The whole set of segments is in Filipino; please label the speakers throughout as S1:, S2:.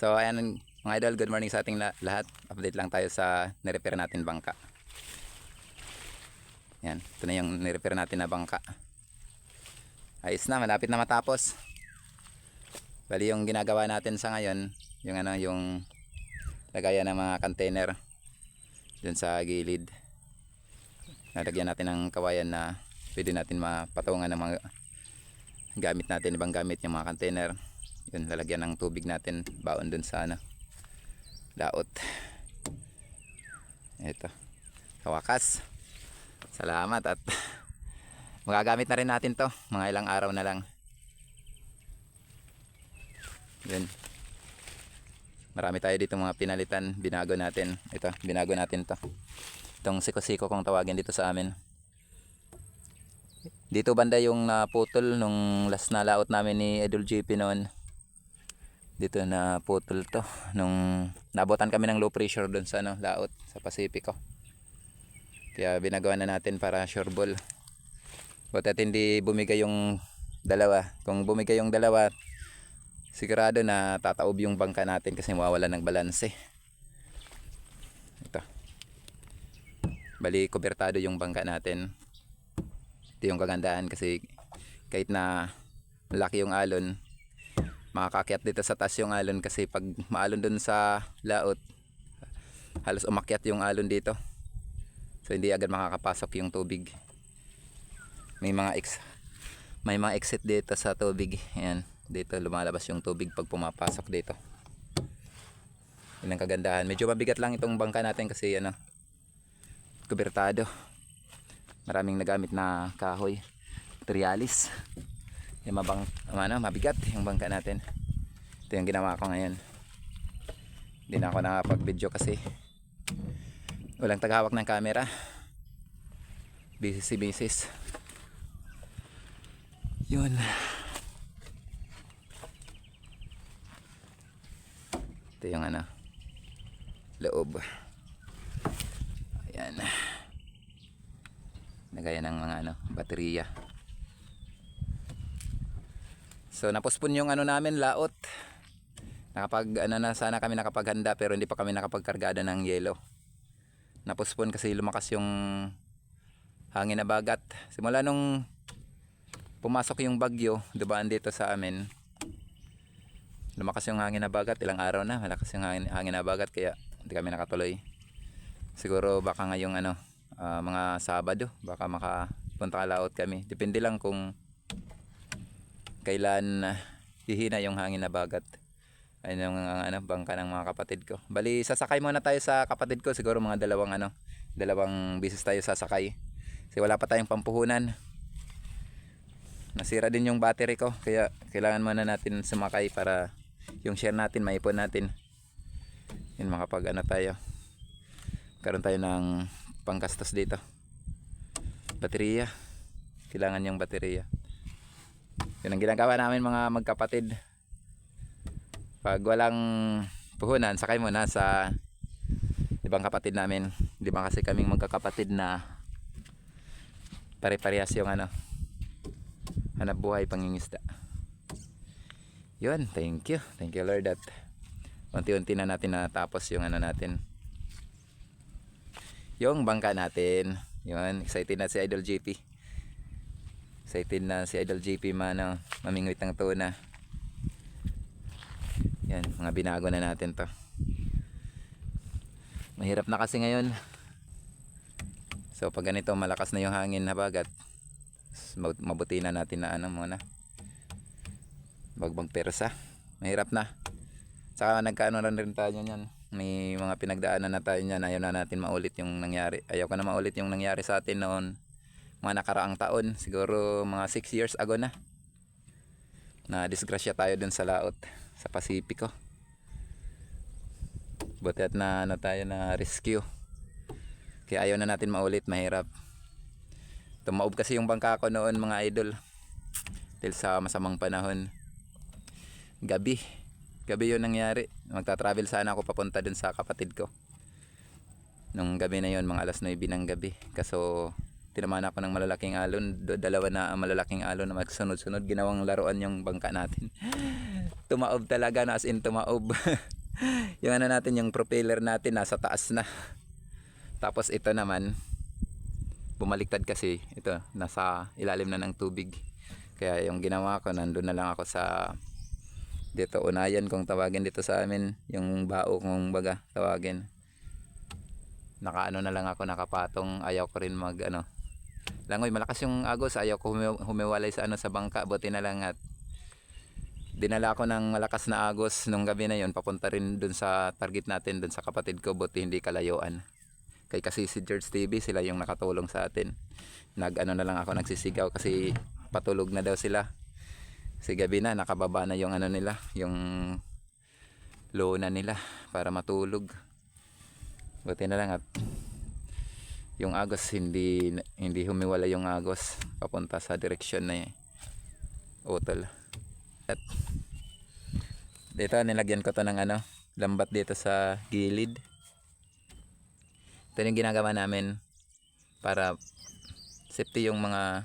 S1: So ayan mga idol, good morning sa ating la- lahat. Update lang tayo sa nirepair natin bangka. Yan, ito na yung nirepair natin na bangka. Ayos na, malapit na matapos. Bali yung ginagawa natin sa ngayon, yung ano, yung lagayan ng mga container dun sa gilid. Nalagyan natin ng kawayan na pwede natin mapatungan ng mga gamit natin, ibang gamit yung mga container. Yun, lalagyan ng tubig natin, baon dun sa ano, laot. Ito. Sa wakas. Salamat at magagamit na rin natin to mga ilang araw na lang. Yun. Marami tayo dito mga pinalitan, binago natin. Ito, binago natin to. Itong siko-siko kung tawagin dito sa amin. Dito banda yung naputol nung last na laot namin ni Idol JP noon. Dito na putol to nung nabotan kami ng low pressure doon sa ano, laot sa Pacifico. Kaya binagawa na natin para sure ball. Buti at hindi bumigay yung dalawa. Kung bumigay yung dalawa, sigurado na tataob yung bangka natin kasi mawawala ng balanse. Ito. Bali, kubertado yung bangka natin. Ito yung kagandahan kasi kahit na malaki yung alon, makakakyat dito sa taas yung alon kasi pag maalon dun sa laot, halos umakyat yung alon dito. So hindi agad makakapasok yung tubig. May mga ex may mga exit dito sa tubig. Ayan, dito lumalabas yung tubig pag pumapasok dito. Yun ang kagandahan. Medyo mabigat lang itong bangka natin kasi ano, kubertado. Maraming nagamit na kahoy. Trialis. Yung mabang, ano, mabigat yung bangka natin. Ito yung ginawa ko ngayon. Hindi na ako nakapag-video kasi walang taghawak ng camera. Busy si misis. Yun. Ito yung ano, loob. Ayan. Nagaya ng mga ano, baterya. So napospon yung ano namin laot. Nakapag ano na sana kami nakapaghanda pero hindi pa kami nakapagkargada ng yelo. Napospon kasi lumakas yung hangin na bagat. Simula nung pumasok yung bagyo, dubaan dito sa amin. Lumakas yung hangin na bagat, ilang araw na, malakas yung hangin, hangin na bagat kaya hindi kami nakatuloy. Siguro baka ngayong ano, ah, mga Sabado, baka makapunta ka laot kami. Depende lang kung kailan ah, hihina yung hangin na bagat. Ayun yung ano, bangka ng mga kapatid ko. Bali, sasakay muna tayo sa kapatid ko. Siguro mga dalawang ano, dalawang bisis tayo sasakay. Kasi wala pa tayong pampuhunan. Nasira din yung battery ko. Kaya kailangan muna natin sumakay para yung share natin, maipon natin. Yun, makapag ano tayo. Karoon tayo ng panggastos dito. Baterya. Kailangan yung baterya. Yun ang ginagawa namin mga magkapatid. Pag walang puhunan, sakay muna sa ibang kapatid namin. Di ba kasi kaming magkakapatid na pare-parehas yung ano, hanap buhay pangingisda. Yun, thank you. Thank you Lord at unti-unti na natin natapos yung ano natin. Yung bangka natin. Yun, excited na si Idol JP. Excited na si Idol JP mano, mamingwit ng tuna. Yan, mga binago na natin to. Mahirap na kasi ngayon. So pag ganito malakas na yung hangin na bagat, mabuti na natin na ano muna. Bagbang persa. Mahirap na. Saka nagkaano na rin tayo niyan. May mga pinagdaanan na tayo niyan. Ayaw na natin maulit yung nangyari. Ayaw ko na maulit yung nangyari sa atin noon. Mga nakaraang taon. Siguro mga 6 years ago na. Na disgrasya tayo dun sa laot. Sa Pasipiko. Buti at na ano tayo na rescue. Kaya ayaw na natin maulit. Mahirap. Tumaob kasi yung bangka ko noon mga idol. Dahil sa masamang panahon gabi. Gabi yun nangyari. Magta-travel sana ako papunta dun sa kapatid ko. Nung gabi na yun, mga alas 9 ng gabi. Kaso, tinamaan ako ng malalaking alon. Dalawa na malalaking alon na magsunod-sunod. Ginawang laruan yung bangka natin. tumaob talaga na as in tumaob. yung ano natin, yung propeller natin nasa taas na. Tapos ito naman, bumaliktad kasi ito nasa ilalim na ng tubig kaya yung ginawa ko nandun na lang ako sa dito unayan kung tawagin dito sa amin yung bao kung baga tawagin nakaano na lang ako nakapatong ayaw ko rin mag ano langoy malakas yung agos. Ayaw ko humi- humiwalay sa ano sa bangka. Buti na lang at dinala ko ng malakas na agos nung gabi na yon papunta rin dun sa target natin dun sa kapatid ko. Buti hindi kalayuan. Kay kasi si George TV sila yung nakatulong sa atin. Nag ano na lang ako nagsisigaw kasi patulog na daw sila. Kasi gabi na nakababa na yung ano nila yung lona nila para matulog. Buti na lang at yung agos hindi hindi humiwala yung agos. Papunta sa direksyon na utol. At dito nilagyan ko to ng ano lambat dito sa gilid. Ito yung ginagawa namin para safety yung mga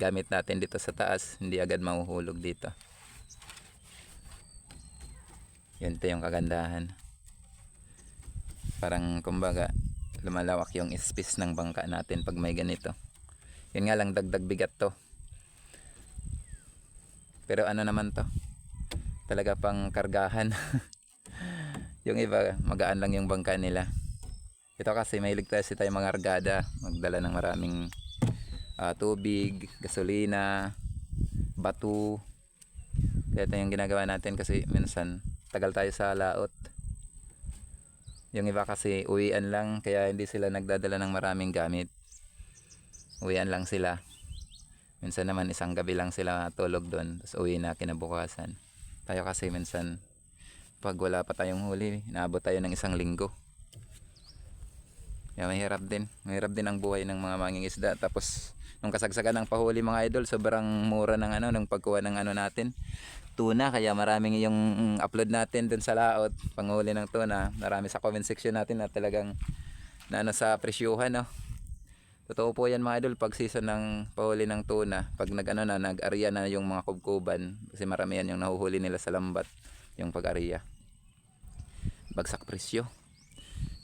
S1: gamit natin dito sa taas. Hindi agad mahuhulog dito. Yun ito yung kagandahan. Parang kumbaga lumalawak yung space ng bangka natin pag may ganito. Yun nga lang dagdag bigat to. Pero ano naman to? Talaga pang kargahan. Yung iba magaan lang yung bangka nila. Ito kasi may ligtas tayo mga argada. Magdala ng maraming ah, tubig, gasolina, batu. Kaya ito yung ginagawa natin kasi minsan tagal tayo sa laot. Yung iba kasi uwian lang kaya hindi sila nagdadala ng maraming gamit. Uwian lang sila. Minsan naman isang gabi lang sila tulog doon tapos uwi na kinabukasan. Tayo kasi minsan pag wala pa tayong huli, naabot tayo ng isang linggo. Kaya mahirap din. Mahirap din ang buhay ng mga mangingisda. Tapos, nung kasagsagan ng pahuli mga idol, sobrang mura ng ano, ng pagkuha ng ano natin. Tuna, kaya maraming yung mm, upload natin dun sa laot. Panghuli ng tuna. Marami sa comment section natin na talagang na ano sa presyuhan, no. Totoo po yan mga idol, pag season ng pahuli ng tuna, pag nag ano na, nag-arya na yung mga kubkuban, kasi marami yan yung nahuhuli nila sa lambat, yung pag-arya. Bagsak presyo.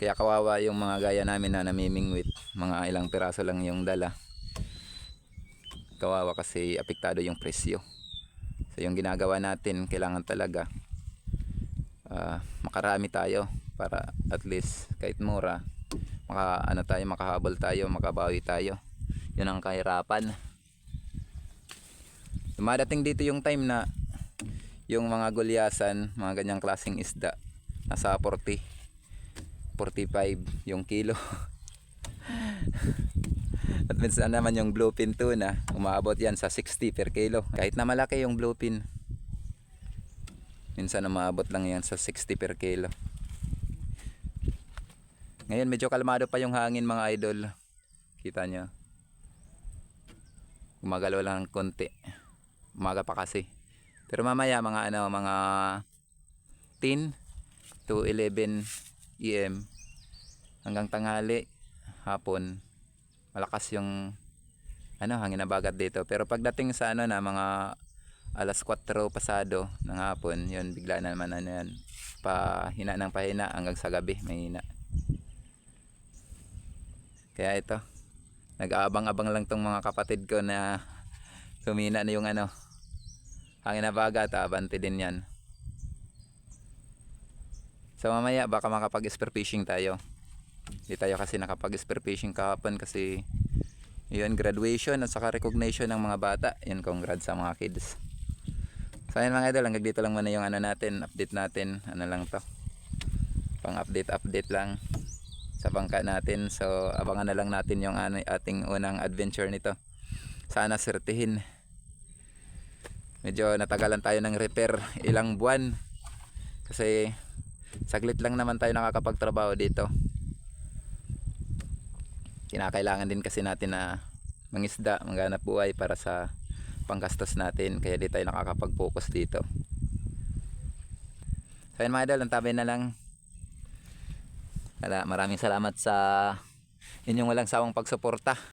S1: Kaya kawawa yung mga gaya namin na namimingwit. Mga ilang piraso lang yung dala. Kawawa kasi apektado yung presyo. So yung ginagawa natin, kailangan talaga ah, makarami tayo para at least kahit mura, maka, ano tayo, makahabol tayo, makabawi tayo. Yun ang kahirapan. Dumadating dito yung time na yung mga gulyasan, mga ganyang klaseng isda, nasa 40 45 yung kilo. At minsan naman yung bluefin tuna, umaabot yan sa 60 per kilo. Kahit na malaki yung bluefin, minsan umaabot lang yan sa 60 per kilo. Ngayon medyo kalmado pa yung hangin mga idol. Kita nyo. Gumagalaw lang ng konti. Umaga pa kasi. Pero mamaya mga ano, mga 10 to 11 EM hanggang tanghali hapon malakas yung ano hangin na bagat dito. Pero pagdating sa ano na mga alas 4 pasado ng hapon yun bigla na naman ano yan pahina ng pahina hanggang sa gabi may hina. Kaya ito nag-aabang-abang lang tong mga kapatid ko na humina na yung ano hangin na bagat abante din yan. So mamaya baka makapag spear fishing tayo. Hindi tayo kasi nakapag spear fishing kahapon kasi yun graduation at saka recognition ng mga bata. Yun congrats sa mga kids. So ayun mga idol, hanggang dito lang muna yung ano natin, update natin. Ano lang to. Pang update update lang sa bangka natin. So abangan na lang natin yung ano, ating unang adventure nito. Sana sertihin. Medyo natagalan tayo ng repair ilang buwan. Kasi saglit lang naman tayo nakakapagtrabaho dito kinakailangan din kasi natin na mangisda, mangganap buhay para sa panggastos natin. Kaya di tayo nakakapag-focus dito. So yun mga idol, antabay na lang. Wala, maraming salamat sa inyong walang sawang pagsuporta